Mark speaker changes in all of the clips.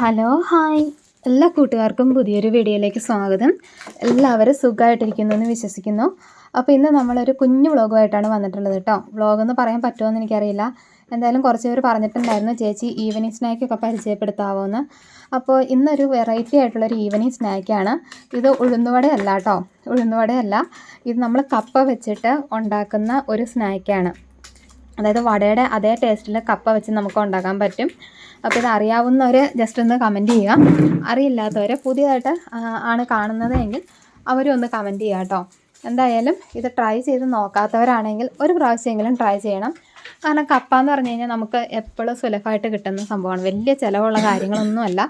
Speaker 1: Hello hi. എല്ലാ കൂട്ടുകാർക്കും പുതിയൊരു വീഡിയോയിലേക്ക് സ്വാഗതം. എല്ലാവരും സുഖമായിട്ടിരിക്കുന്നു എന്ന് വിശ്വസിക്കുന്നു. അപ്പോൾ ഇന്ന് നമ്മളൊരു കുഞ്ഞു വ്ളോഗുമായിട്ടാണ് വന്നിട്ടുള്ളത് കേട്ടോ. വ്ളോഗ് എന്ന് പറയാൻ പറ്റുമോ എന്ന് എനിക്കറിയില്ല. എന്തായാലും കുറച്ച് പേര് പറഞ്ഞിട്ടുണ്ടായിരുന്നു ചേച്ചി ഈവനിങ് സ്നാക്കൊക്കെ പരിചയപ്പെടുത്താവോ എന്ന് അപ്പോൾ ഇന്നൊരു വെറൈറ്റി ആയിട്ടുള്ളൊരു ഈവനിങ് സ്നാക്കാണ്. ഇത് ഉഴുന്നുവടയല്ല കേട്ടോ. ഉഴുന്നുവടയല്ല. ഇത് നമ്മൾ കപ്പ വെച്ചിട്ട് ഉണ്ടാക്കുന്ന ഒരു സ്നാക്കാണ്. അതായത് വടയുടെ അതേ ടേസ്റ്റിൽ കപ്പ വെച്ച് നമുക്ക് ഉണ്ടാക്കാൻ പറ്റും. അപ്പോൾ ഇത് അറിയാവുന്നവർ ജസ്റ്റ് ഒന്ന് കമന്റ് ചെയ്യുക അറിയില്ലാത്തവർ പുതിയതായിട്ട് ആണ് കാണുന്നത് എങ്കിൽ അവരും ഒന്ന് കമന്റ് ചെയ്യുക കേട്ടോ എന്തായാലും ഇത് ട്രൈ ചെയ്ത് നോക്കാത്തവരാണെങ്കിൽ ഒരു പ്രാവശ്യമെങ്കിലും ട്രൈ ചെയ്യണം. കാരണം കപ്പ എന്ന് പറഞ്ഞു കഴിഞ്ഞാൽ നമുക്ക് എപ്പോഴും സുലഭമായിട്ട് കിട്ടുന്ന സംഭവമാണ്. വലിയ ചിലവുള്ള കാര്യങ്ങളൊന്നുമല്ല.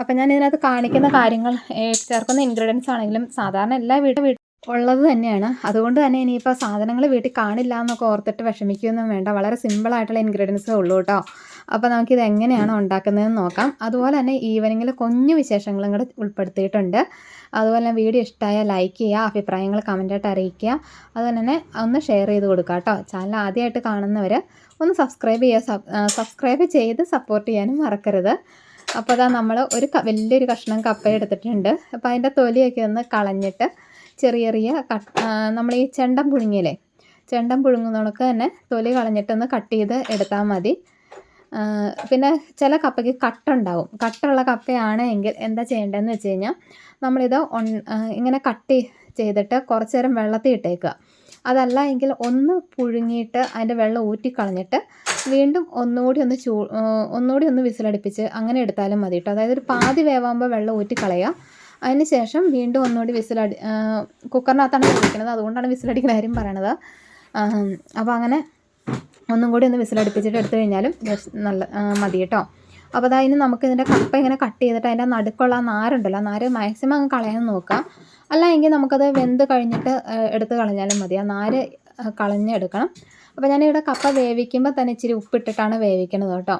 Speaker 1: അപ്പം ഞാൻ ഇതിനകത്ത് കാണിക്കുന്ന കാര്യങ്ങൾ ചേർക്കുന്ന ഇൻഗ്രീഡിയൻസ് ആണെങ്കിലും സാധാരണ എല്ലാ വീട്ടും ഉള്ളത് തന്നെയാണ്. അതുകൊണ്ട് തന്നെ ഇനിയിപ്പോൾ സാധനങ്ങൾ വീട്ടിൽ കാണില്ല എന്നൊക്കെ ഓർത്തിട്ട് വിഷമിക്കുകയൊന്നും വേണ്ട. വളരെ സിമ്പിളായിട്ടുള്ള ഇൻഗ്രീഡിയൻസേ ഉള്ളൂ കേട്ടോ. അപ്പോൾ നമുക്കിത് എങ്ങനെയാണ് ഉണ്ടാക്കുന്നതെന്ന് നോക്കാം. അതുപോലെ തന്നെ ഈവനിങ്ങിൽ കുഞ്ഞു വിശേഷങ്ങളും കൂടെ ഉൾപ്പെടുത്തിയിട്ടുണ്ട്. അതുപോലെ തന്നെ വീഡിയോ ഇഷ്ടമായ ലൈക്ക് ചെയ്യുക അഭിപ്രായങ്ങൾ കമന്റായിട്ട് അറിയിക്കുക. അതുപോലെ തന്നെ ഒന്ന് ഷെയർ ചെയ്ത് കൊടുക്കുക കേട്ടോ. ചാനൽ ആദ്യമായിട്ട് കാണുന്നവർ ഒന്ന് സബ്സ്ക്രൈബ് ചെയ്യുക. സബ്സ്ക്രൈബ് ചെയ്ത് സപ്പോർട്ട് ചെയ്യാനും മറക്കരുത്. അപ്പോൾ അതാ നമ്മൾ ഒരു വലിയൊരു കഷ്ണം കപ്പ എടുത്തിട്ടുണ്ട്. അപ്പോൾ അതിന്റെ തൊലിയൊക്കെ ഒന്ന് കളഞ്ഞിട്ട് ചെറിയ ചെറിയ നമ്മൾ ഈ ചെണ്ടം പുഴുങ്ങിയില്ലേ? ചെണ്ടം പുഴുങ്ങുന്നതൊക്കെ തന്നെ തൊലി കളഞ്ഞിട്ടൊന്ന് കട്ട് ചെയ്ത് എടുത്താൽ മതി. പിന്നെ ചില കപ്പയ്ക്ക് കട്ടുണ്ടാവും. കട്ടുള്ള കപ്പയാണ് എങ്കിൽ എന്താ ചെയ്യേണ്ടതെന്ന് വെച്ച് കഴിഞ്ഞാൽ നമ്മളിത് ഇങ്ങനെ കട്ട് ചെയ്തിട്ട് കുറച്ച് നേരം വെള്ളത്തിൽ ഇട്ടേക്കുക. അതല്ല എങ്കിൽ ഒന്ന് പുഴുങ്ങിയിട്ട് അതിന്റെ വെള്ളം ഊറ്റിക്കളഞ്ഞിട്ട് വീണ്ടും ഒന്നുകൂടി ഒന്ന് ചൂ ഒന്നുകൂടി ഒന്ന് വിസിലടിപ്പിച്ച് അങ്ങനെ എടുത്താലും മതി കേട്ടോ. അതായത് ഒരു പാതി വേവാകുമ്പോൾ വെള്ളം ഊറ്റിക്കളയുക അതിന് ശേഷം വീണ്ടും ഒന്നുകൂടി വിസിലടി കുക്കറിനകത്താണ് വേവിക്കുന്നത് അതുകൊണ്ടാണ് വിസിലടിക്കുന്ന കാര്യം പറയണത്. അപ്പോൾ അങ്ങനെ ഒന്നും കൂടി ഒന്ന് വിസിലടിപ്പിച്ചിട്ട് എടുത്തു കഴിഞ്ഞാലും നല്ല മതി കേട്ടോ. അപ്പോൾ അതായത് നമുക്ക് ഇതിന്റെ കപ്പ ഇങ്ങനെ കട്ട് ചെയ്തിട്ട് അതിന്റെ നടുക്കുള്ള നാരുണ്ടല്ലോ നാര് മാക്സിമം അങ്ങ് കളയാൻ നോക്കുക അല്ല എങ്കിൽ നമുക്കത് വെന്ത് കഴിഞ്ഞിട്ട് എടുത്ത് കളഞ്ഞാലും മതി. ആ നാര് കളഞ്ഞെടുക്കണം. അപ്പോൾ ഞാനിവിടെ കപ്പ വേവിക്കുമ്പോൾ തന്നെ ഇച്ചിരി ഉപ്പിട്ടിട്ടാണ് വേവിക്കുന്നത് കേട്ടോ.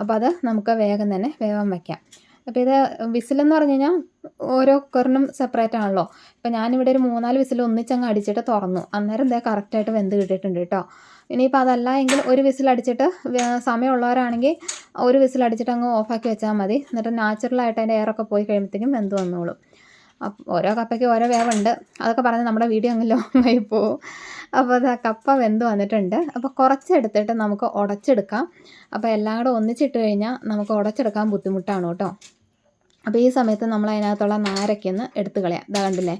Speaker 1: അപ്പോൾ അത് നമുക്ക് വേഗം തന്നെ വേവാൻ വയ്ക്കാം അപ്പോൾ ഇത് വിസിലെന്ന് പറഞ്ഞു കഴിഞ്ഞാൽ ഓരോ കുക്കറിനും സെപ്പറേറ്റ് ആണല്ലോ. ഇപ്പോൾ ഞാനിവിടെ ഒരു മൂന്നാൽ വിസിൽ ഒന്നിച്ചങ്ങ് അടിച്ചിട്ട് തുറന്നു. അന്നേരം ഇതേ കറക്റ്റായിട്ട് വെന്ത് കിട്ടിയിട്ടുണ്ട് കേട്ടോ. ഇനിയിപ്പോൾ അതല്ല എങ്കിൽ ഒരു വിസിൽ അടിച്ചിട്ട് സമയമുള്ളവരാണെങ്കിൽ ഒരു വിസിൽ അടിച്ചിട്ട് അങ്ങ് ഓഫാക്കി വെച്ചാൽ മതി. എന്നിട്ട് നാച്ചുറലായിട്ട് അതിന്റെ എയറൊക്കെ പോയി കഴിയുമ്പോഴത്തേക്കും വെന്ത് വന്നോളും. ഓരോ കപ്പയ്ക്ക് ഓരോ വേവുണ്ട്. അതൊക്കെ പറഞ്ഞ് നമ്മുടെ വീഡിയോ അങ്ങ് ലോങ്ങായി പോവും. അപ്പോൾ അത് കപ്പ വെന്ത് വന്നിട്ടുണ്ട്. അപ്പോൾ കുറച്ചെടുത്തിട്ട് നമുക്ക് ഉടച്ചെടുക്കാം. അപ്പോൾ എല്ലാം കൂടെ ഒന്നിച്ചിട്ട് കഴിഞ്ഞാൽ നമുക്ക് ഉടച്ചെടുക്കാൻ ബുദ്ധിമുട്ടാണ് കേട്ടോ. അപ്പോൾ ഈ സമയത്ത് നമ്മൾ അതിനകത്തുള്ള നാരൊക്കെ ഒന്ന് എടുത്ത് കളയാം. ഇതാ കണ്ടില്ലേ?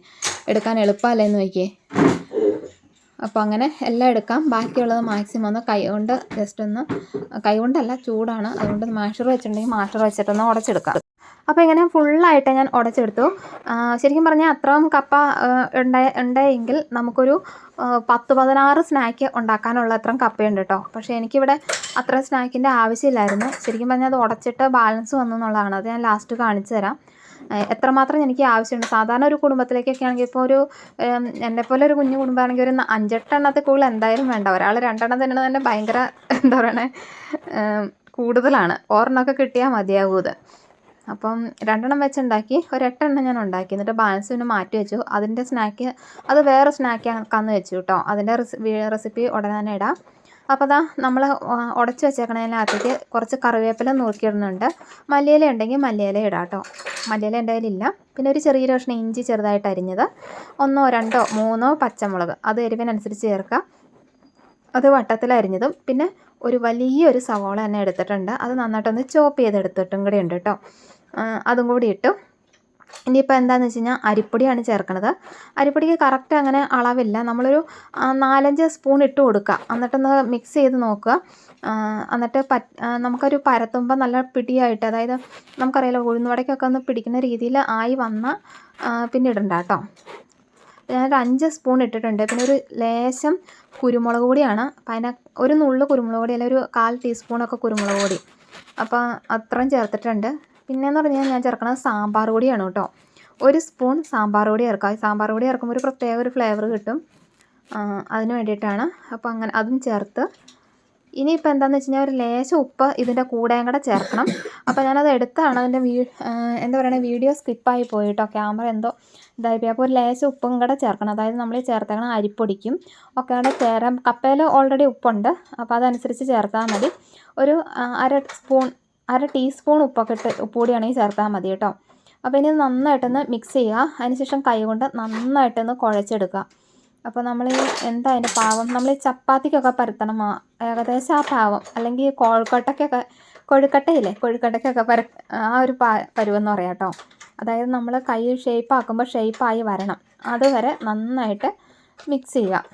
Speaker 1: എടുക്കാൻ എളുപ്പമല്ലേ എന്ന് നോക്കിയേ. അപ്പോൾ അങ്ങനെ എല്ലാം എടുക്കാം. ബാക്കിയുള്ളത് മാക്സിമം ഒന്ന് കൈ കൊണ്ട് ജസ്റ്റ് ഒന്ന് കൈ കൊണ്ടല്ല ചൂടാണ്. അതുകൊണ്ട് മാഷർ വെച്ചിട്ടുണ്ടെങ്കിൽ മാഷർ വെച്ചിട്ടൊന്ന് ഉടച്ചെടുക്കാം. അപ്പോൾ ഇങ്ങനെ ഫുള്ളായിട്ട് ഞാൻ ഉടച്ചെടുത്തു. ശരിക്കും പറഞ്ഞാൽ അത്രയും കപ്പ ഉണ്ടായ ഉണ്ടായെങ്കിൽ നമുക്കൊരു പത്ത് പതിനാറ് സ്നാക്ക് ഉണ്ടാക്കാനുള്ള അത്രയും കപ്പയുണ്ട് കേട്ടോ. പക്ഷേ എനിക്കിവിടെ അത്ര സ്നാക്കിന്റെ ആവശ്യമില്ലായിരുന്നു. ശരിക്കും പറഞ്ഞാൽ അത് ഉടച്ചിട്ട് ബാലൻസ് വന്നു എന്നുള്ളതാണ്. അത് ഞാൻ ലാസ്റ്റ് കാണിച്ചു തരാം. എത്രമാത്രം എനിക്ക് ആവശ്യമുണ്ട്. സാധാരണ ഒരു കുടുംബത്തിലേക്കൊക്കെ ആണെങ്കിൽ ഇപ്പോൾ ഒരു എന്നെ പോലെ ഒരു കുഞ്ഞു കുടുംബമാണെങ്കിൽ ഒരു അഞ്ചെട്ടെണ്ണത്തെ കൂടുതൽ എന്തായാലും വേണ്ട. ഒരാൾ രണ്ടെണ്ണം തന്നെ തന്നെ ഭയങ്കര എന്താ പറയണേ കൂടുതലാണ്. ഒരെണ്ണമൊക്കെ കിട്ടിയാൽ മതിയാകൂ അപ്പം രണ്ടെണ്ണം വെച്ചുണ്ടാക്കി ഒരു എട്ടെണ്ണം ഞാൻ ഉണ്ടാക്കി. എന്നിട്ട് ബാലൻസ് പിന്നെ മാറ്റി വെച്ചു. അതിന്റെ സ്നാക്ക് അത് വേറെ സ്നാക്ക് ആക്കാന്ന് വെച്ചു കേട്ടോ അതിന്റെ റെസിപ്പി ഉടനെ തന്നെ ഇടാം. അപ്പോൾ അതാ നമ്മൾ ഉടച്ച് വെച്ചേക്കണതിനകത്തേക്ക് കുറച്ച് കറിവേപ്പില നോക്കിയിടുന്നുണ്ട് മല്ലിയില ഉണ്ടെങ്കിൽ മല്ലിയില ഇടാം കേട്ടോ മല്ലിയില എന്റെ കയ്യിലില്ല പിന്നെ ഒരു ചെറിയ കഷ്ണം ഇഞ്ചി ചെറുതായിട്ട് അരിഞ്ഞത്. ഒന്നോ രണ്ടോ മൂന്നോ പച്ചമുളക്. അത് എരിവിനനുസരിച്ച് ചേർക്കുക. അത് വട്ടത്തിൽ അരിഞ്ഞതും പിന്നെ ഒരു വലിയൊരു സവോള തന്നെ എടുത്തിട്ടുണ്ട്. അത് നന്നായിട്ടൊന്ന് ചോപ്പ് ചെയ്തെടുത്തിട്ടും കൂടെ ഉണ്ട് കേട്ടോ അതും കൂടി ഇട്ടു. ഇനിയിപ്പോൾ എന്താണെന്ന് വെച്ച് കഴിഞ്ഞാൽ അരിപ്പൊടിയാണ് ചേർക്കണത്. അരിപ്പൊടിക്ക് കറക്റ്റ് അങ്ങനെ അളവില്ല. നമ്മളൊരു നാലഞ്ച് സ്പൂൺ ഇട്ട് കൊടുക്കുക എന്നിട്ടൊന്ന് മിക്സ് ചെയ്ത് നോക്കുക. എന്നിട്ട് നമുക്കൊരു പരത്തുമ്പോൾ നല്ല പിടിയായിട്ട് അതായത് നമുക്കറിയാലോ ഉഴുന്നുവടയ്ക്കൊക്കെ ഒന്ന് പിടിക്കുന്ന രീതിയിൽ ആയി വന്നാൽ പിന്നെ ഇടണ്ട കേട്ടോ ഞാനൊരു അഞ്ച് സ്പൂൺ ഇട്ടിട്ടുണ്ട്. പിന്നെ ഒരു ലേശം കുരുമുളക് പൊടിയാണ്. അപ്പം അതിന് ഒരു നുള്ളു കുരുമുളക് പൊടി അല്ലെങ്കിൽ ഒരു കാൽ ടീസ്പൂണൊക്കെ കുരുമുളക് പൊടി. അപ്പോൾ അത്രയും ചേർത്തിട്ടുണ്ട്. പിന്നെയെന്ന് പറഞ്ഞാൽ ഞാൻ ചേർക്കുന്നത് സാമ്പാർ പൊടിയാണ് കേട്ടോ. ഒരു സ്പൂൺ സാമ്പാർ പൊടി ചേർക്കാം സാമ്പാർ പൊടി ചേർക്കുമ്പോൾ ഒരു പ്രത്യേക ഒരു ഫ്ലേവർ കിട്ടും. അതിന് വേണ്ടിയിട്ടാണ്. അപ്പോൾ അങ്ങനെ അതും ചേർത്ത്. ഇനിയിപ്പോൾ എന്താണെന്ന് വെച്ച് കഴിഞ്ഞാൽ ഒരു ലേശം ഉപ്പ് ഇതിന്റെ കൂടെയും കൂടെ ചേർക്കണം. അപ്പോൾ ഞാനത് എടുത്താണ്. അതിന്റെ വീ എന്താ പറയുക വീഡിയോ സ്കിപ്പായി പോയി കേട്ടോ. ക്യാമറ എന്തോ ഇതായി പോയി അപ്പോൾ ഒരു ലേശം ഉപ്പും കൂടെ ചേർക്കണം. അതായത് നമ്മൾ ചേർത്തേക്കണം അരിപ്പൊടിക്കും ഒക്കെ കൂടെ ചേരാൻ കപ്പയിൽ ഓൾറെഡി ഉപ്പുണ്ട്. അപ്പോൾ അതനുസരിച്ച് ചേർത്താൽ മതി. ഒരു അര സ്പൂൺ അര ടീസ്പൂൺ ഉപ്പൊക്കെ ഇട്ട് ഉപ്പ് പൊടിയാണെങ്കിൽ ചേർത്താൽ മതി കേട്ടോ. അപ്പോൾ ഇനി നന്നായിട്ടൊന്ന് മിക്സ് ചെയ്യുക. അതിനുശേഷം കൈ കൊണ്ട് നന്നായിട്ടൊന്ന് കുഴച്ചെടുക്കുക. അപ്പോൾ നമ്മൾ എന്താ അതിന്റെ പാവം? നമ്മൾ ചപ്പാത്തിക്കൊക്കെ പരത്തണം. ഏകദേശം ആ പാവം. അല്ലെങ്കിൽ കോഴിക്കട്ടയ്ക്കൊക്കെ കൊഴുക്കട്ടയില്ലേ? കൊഴുക്കട്ടയ്ക്കൊക്കെ പര ആ ഒരു പാ പരുവെന്ന് പറയാം കേട്ടോ. അതായത് നമ്മൾ കൈ ഷേപ്പ് ആക്കുമ്പോൾ ഷേപ്പായി വരണം. അതുവരെ നന്നായിട്ട് മിക്സ് ചെയ്യുക.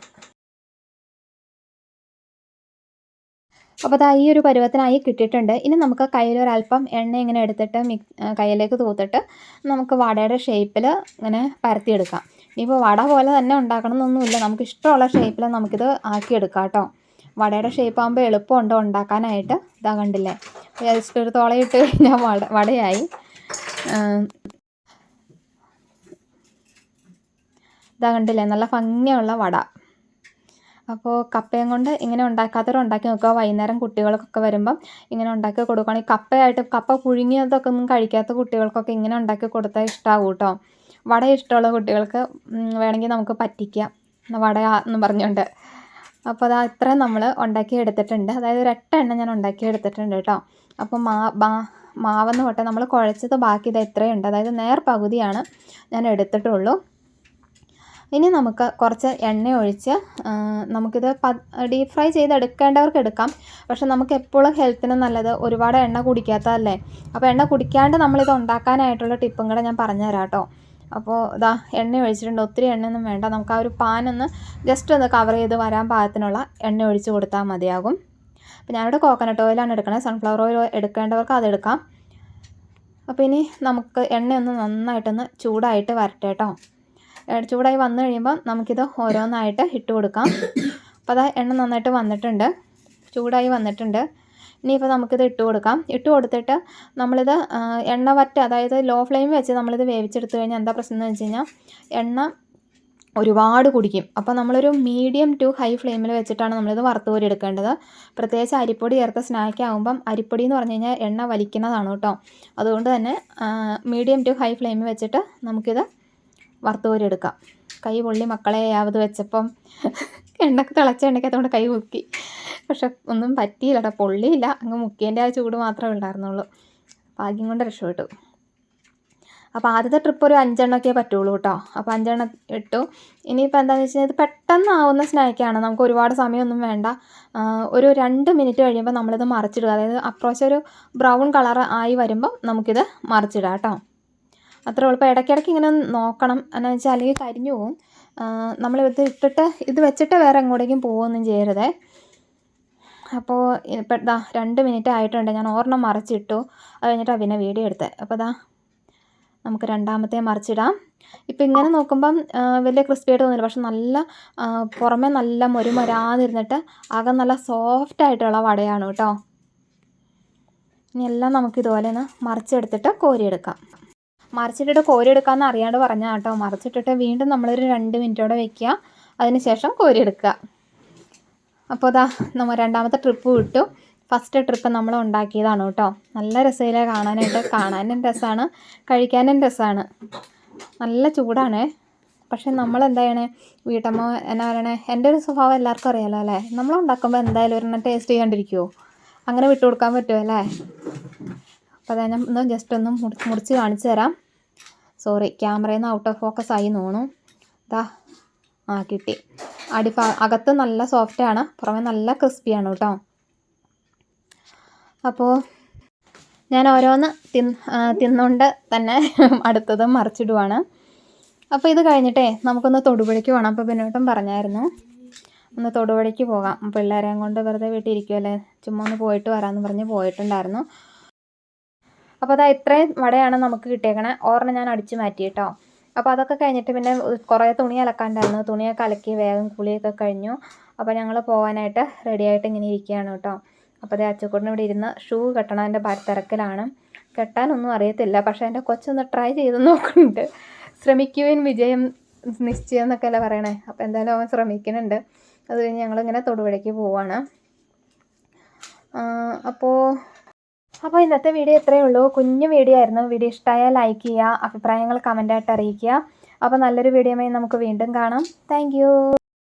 Speaker 1: അപ്പോൾ അതാ ഈ ഒരു പരുവത്തിനായി കിട്ടിയിട്ടുണ്ട്. ഇനി നമുക്ക് കയ്യിലൊരല്പം എണ്ണ ഇങ്ങനെ എടുത്തിട്ട് മിക് കയ്യിലേക്ക് തൂത്തിട്ട് നമുക്ക് വടയുടെ ഷേപ്പിൽ ഇങ്ങനെ പരത്തിയെടുക്കാം. ഇനിയിപ്പോൾ വട പോലെ തന്നെ ഉണ്ടാക്കണം എന്നൊന്നുമില്ല നമുക്ക് ഇഷ്ടമുള്ള ഷേപ്പിൽ നമുക്കിത് ആക്കിയെടുക്കാം കേട്ടോ. വടയുടെ ഷേപ്പ് ആകുമ്പോൾ എളുപ്പമുണ്ട് ഉണ്ടാക്കാനായിട്ട്. ഇതാ കണ്ടില്ലേ? ജസ്റ്റ് ഒരു തുളയിട്ട് കഴിഞ്ഞാൽ വട വടയായി. ഇതാ കണ്ടില്ലേ? നല്ല ഭംഗിയുള്ള വട. അപ്പോൾ കപ്പയും കൊണ്ട് ഇങ്ങനെ ഉണ്ടാക്കാത്തവർ ഉണ്ടാക്കി നോക്കുക. വൈകുന്നേരം കുട്ടികൾക്കൊക്കെ വരുമ്പം ഇങ്ങനെ ഉണ്ടാക്കി കൊടുക്കുകയാണെങ്കിൽ കപ്പയായിട്ട് കപ്പ പുഴുങ്ങിയതൊക്കെ ഒന്നും കഴിക്കാത്ത കുട്ടികൾക്കൊക്കെ ഇങ്ങനെ ഉണ്ടാക്കി കൊടുത്താൽ ഇഷ്ടമാവും കേട്ടോ വട ഇഷ്ടമുള്ള കുട്ടികൾക്ക് വേണമെങ്കിൽ നമുക്ക് പറ്റിക്കാം. വട എന്ന് പറഞ്ഞുകൊണ്ട്. അപ്പോൾ അത് ഇത്രയും നമ്മൾ ഉണ്ടാക്കി എടുത്തിട്ടുണ്ട്. അതായത് ഒരു എണ്ണ ഞാൻ ഉണ്ടാക്കി എടുത്തിട്ടുണ്ട് കേട്ടോ. അപ്പോൾ മാ മാ മാവെന്ന് തൊട്ട് നമ്മൾ കുഴച്ചത് ബാക്കി ഇത് എത്രയുണ്ട്? അതായത് നേർ പകുതിയാണ് ഞാൻ എടുത്തിട്ടുള്ളൂ. ഇനി നമുക്ക് കുറച്ച് എണ്ണ ഒഴിച്ച് നമുക്കിത് ഡീപ് ഫ്രൈ ചെയ്ത് എടുക്കേണ്ടവർക്ക് എടുക്കാം. പക്ഷെ നമുക്ക് എപ്പോഴും ഹെൽത്തിന് നല്ലത് ഒരുപാട് എണ്ണ കുടിക്കാത്തതല്ലേ? അപ്പോൾ എണ്ണ കുടിക്കാണ്ട് നമ്മളിത് ഉണ്ടാക്കാനായിട്ടുള്ള ടിപ്പും കൂടെ ഞാൻ പറഞ്ഞുതരാം കേട്ടോ. അപ്പോൾ ഇതാ എണ്ണ ഒഴിച്ചിട്ടുണ്ട്. ഒത്തിരി എണ്ണയൊന്നും വേണ്ട. നമുക്ക് ആ ഒരു പാനൊന്ന് ജസ്റ്റ് ഒന്ന് കവർ ചെയ്ത് വരാൻ പാകത്തിനുള്ള എണ്ണ ഒഴിച്ച് കൊടുത്താൽ മതിയാകും. അപ്പോൾ ഞാനിവിടെ കോക്കനട്ട് ഓയിലാണ് എടുക്കണത് സൺഫ്ലവർ ഓയിൽ എടുക്കേണ്ടവർക്ക് അതെടുക്കാം അപ്പോൾ ഇനി നമുക്ക് എണ്ണയൊന്ന് നന്നായിട്ടൊന്ന് ചൂടായിട്ട് വരട്ടെ കേട്ടോ. ചൂടായി വന്നു കഴിയുമ്പോൾ നമുക്കിത് ഓരോന്നായിട്ട് ഇട്ട് കൊടുക്കാം. അപ്പോൾ അതാ എണ്ണ നന്നായിട്ട് വന്നിട്ടുണ്ട്. ചൂടായി വന്നിട്ടുണ്ട്. ഇനിയിപ്പോൾ നമുക്കിത് ഇട്ട് കൊടുക്കാം. ഇട്ട് കൊടുത്തിട്ട് നമ്മളിത് എണ്ണ വറ്റ അതായത് ലോ ഫ്ലെയിം വെച്ച് നമ്മളിത് വേവിച്ചെടുത്ത് കഴിഞ്ഞാൽ എന്താ പ്രശ്നം എന്ന് വെച്ച് കഴിഞ്ഞാൽ എണ്ണ ഒരുപാട് കുടിക്കും. അപ്പോൾ നമ്മളൊരു മീഡിയം ടു ഹൈ ഫ്ലെയിമിൽ വെച്ചിട്ടാണ് നമ്മളിത് വറുത്ത് കോരി എടുക്കേണ്ടത്. പ്രത്യേകിച്ച് അരിപ്പൊടി ചേർത്ത സ്നാക്ക് ആകുമ്പം അരിപ്പൊടി എന്ന് പറഞ്ഞു കഴിഞ്ഞാൽ എണ്ണ വലിക്കുന്നതാണ് കേട്ടോ. അതുകൊണ്ട് തന്നെ മീഡിയം ടു ഹൈ ഫ്ലെയിമിൽ വെച്ചിട്ട് നമുക്കിത് വറുത്ത് കോരി എടുക്കാം കൈ പൊള്ളി മക്കളെ ആവത് വെച്ചപ്പം എണ്ണക്ക് തിളച്ച എണ്ണയ്ക്കകത്തോണ്ട് കൈ മുക്കി. പക്ഷെ ഒന്നും പറ്റിയില്ല കേട്ടോ പൊള്ളിയില്ല. അങ്ങ് മുക്കിയതിന്റെ ആ ചൂട് മാത്രമേ ഉണ്ടായിരുന്നുള്ളൂ. ഭാഗ്യം കൊണ്ട് രക്ഷപ്പെട്ടു. അപ്പോൾ ആദ്യത്തെ ട്രിപ്പ് ഒരു അഞ്ചെണ്ണമൊക്കെ പറ്റുള്ളൂ കേട്ടോ. അപ്പോൾ അഞ്ചെണ്ണം ഇട്ടു. ഇനിയിപ്പോൾ എന്താണെന്ന് വെച്ച് കഴിഞ്ഞാൽ ഇത് പെട്ടെന്ന് ആവുന്ന സ്നാക്കാണ് നമുക്ക് ഒരുപാട് സമയമൊന്നും വേണ്ട. ഒരു രണ്ട് മിനിറ്റ് കഴിയുമ്പോൾ നമ്മളിത് മറിച്ചിടുക. അതായത് അപ്രോച്ച് ഒരു ബ്രൗൺ കളർ ആയി വരുമ്പം നമുക്കിത് മറിച്ചിടാം കേട്ടോ. അത്ര അപ്പോൾ ഇടയ്ക്കിടയ്ക്ക് ഇങ്ങനെ നോക്കണം. എന്നാന്ന് വെച്ചാൽ അല്ലെങ്കിൽ കരിഞ്ഞു പോകും ഇത് ഇട്ടിട്ട് ഇത് വെച്ചിട്ട് വേറെ എങ്ങോട്ടേക്കും പോവുകയൊന്നും ചെയ്യരുതേ. അപ്പോൾ ഇപ്പം ഇതാ രണ്ട് മിനിറ്റ് ആയിട്ടുണ്ട്. ഞാൻ ഒരെണ്ണം മറിച്ചിട്ടു. അത് കഴിഞ്ഞിട്ടാണ് പിന്നെ വീഡിയോ എടുത്തത് അപ്പോൾ ഇതാ നമുക്ക് രണ്ടാമത്തെ മറിച്ചിടാം. ഇപ്പം ഇങ്ങനെ നോക്കുമ്പം വലിയ ക്രിസ്പി ആയിട്ട് തോന്നില്ല. പക്ഷെ നല്ല പുറമേ നല്ല മൊരുമൊരാന്നിരുന്നിട്ട് അകം നല്ല സോഫ്റ്റ് ആയിട്ടുള്ള വടയാണ് കേട്ടോ. ഇനി എല്ലാം നമുക്ക് ഇതുപോലെ ഒന്ന് മറിച്ചെടുത്തിട്ട് കോരിയെടുക്കാം. മറിച്ചിട്ടിട്ട് കോരിയെടുക്കാമെന്ന് അറിയാണ്ട് പറഞ്ഞാൽ കേട്ടോ. മറിച്ചിട്ടിട്ട് വീണ്ടും നമ്മളൊരു രണ്ട് മിനിറ്റോടെ വെക്കുക അതിനുശേഷം കോരിയെടുക്കുക. അപ്പോൾ അതാ നമ്മൾ രണ്ടാമത്തെ ട്രിപ്പ് വിട്ടു. ഫസ്റ്റ് ട്രിപ്പ് നമ്മൾ ഉണ്ടാക്കിയതാണ് കേട്ടോ. നല്ല രസമില്ല കാണാനായിട്ട്. കാണാനും രസമാണ് കഴിക്കാനും രസമാണ് നല്ല ചൂടാണ്. പക്ഷെ നമ്മൾ എന്താ ചെയ്യണേ? വീട്ടമ്മ എന്നാ പറയണേ? എന്റെ ഒരു സ്വഭാവം എല്ലാവർക്കും അറിയാലോ അല്ലേ? നമ്മൾ ഉണ്ടാക്കുമ്പോൾ എന്തായാലും ഒരെണ്ണം ടേസ്റ്റ് ചെയ്യാണ്ടിരിക്കുമോ അങ്ങനെ വിട്ടു കൊടുക്കാൻ പറ്റുമോ അല്ലേ? അപ്പോൾ അതാ ഞാൻ ഒന്ന് ജസ്റ്റ് ഒന്ന് മുറിച്ച് കാണിച്ചു തരാം. സോറി ക്യാമറയിൽ നിന്ന് ഔട്ട് ഓഫ് ഫോക്കസ് ആയി നോണു ഇതാ ആ കിട്ടി. അടിഭാ അകത്ത് നല്ല സോഫ്റ്റാണ് പുറമെ നല്ല ക്രിസ്പിയാണ് കേട്ടോ. അപ്പോൾ ഞാൻ ഓരോന്ന് തിന്ന് തിന്നുകൊണ്ട് തന്നെ അടുത്തത് മറിച്ചിടുവാണ്. അപ്പോൾ ഇത് കഴിഞ്ഞിട്ടേ നമുക്കൊന്ന് തൊടുപുഴയ്ക്ക് പോകണം അപ്പോൾ പിന്നോട്ടും പറഞ്ഞായിരുന്നു. ഒന്ന് തൊടുപുഴയ്ക്ക് പോകാം. പിള്ളേരെയും കൊണ്ട് വെറുതെ വീട്ടിൽ ഇരിക്കുമല്ലേ ചുമ്മാ ഒന്ന് പോയിട്ട് വരാമെന്ന് പറഞ്ഞ് പോയിട്ടുണ്ടായിരുന്നു. അപ്പോൾ അതാ ഇത്രയും വടയാണ് നമുക്ക് കിട്ടിയേക്കണേ. ഓർണ ഞാൻ അടിച്ചു മാറ്റി കേട്ടോ. അപ്പോൾ അതൊക്കെ കഴിഞ്ഞിട്ട് പിന്നെ കുറേ തുണി അലക്കാണ്ടായിരുന്നു. തുണിയൊക്കെ അലക്കി വേഗം കുളിയൊക്കെ കഴിഞ്ഞു. അപ്പോൾ ഞങ്ങൾ പോകാനായിട്ട് റെഡിയായിട്ട് ഇങ്ങനെ ഇരിക്കുകയാണ് കേട്ടോ. അപ്പോൾ അതേ അച്ചക്കൂടിന് ഇവിടെ ഇരുന്ന് ഷൂ കെട്ടണതിന്റെ തിരക്കിലാണ്. കെട്ടാനൊന്നും അറിയത്തില്ല. പക്ഷേ എന്റെ കൊച്ചൊന്ന് ട്രൈ ചെയ്ത് നോക്കുന്നുണ്ട്. ശ്രമിക്കുവിൻ വിജയം നിശ്ചയം എന്നൊക്കെ അല്ലേ പറയണേ. അപ്പോൾ എന്തായാലും അവൻ ശ്രമിക്കുന്നുണ്ട്. അത് കഴിഞ്ഞ് ഞങ്ങളിങ്ങനെ തൊടുപുഴയ്ക്ക് പോവാണ്. അപ്പോൾ അപ്പോൾ ഇന്നത്തെ വീഡിയോ ഇത്രയേ ഉള്ളൂ. കുഞ്ഞു വീഡിയോ ആയിരുന്നു. വീഡിയോ ഇഷ്ടമായാൽ ലൈക്ക് ചെയ്യുക അഭിപ്രായങ്ങൾ കമന്റായിട്ട് അറിയിക്കുക. അപ്പോൾ നല്ലൊരു വീഡിയോ നമുക്ക് വീണ്ടും കാണാം. താങ്ക്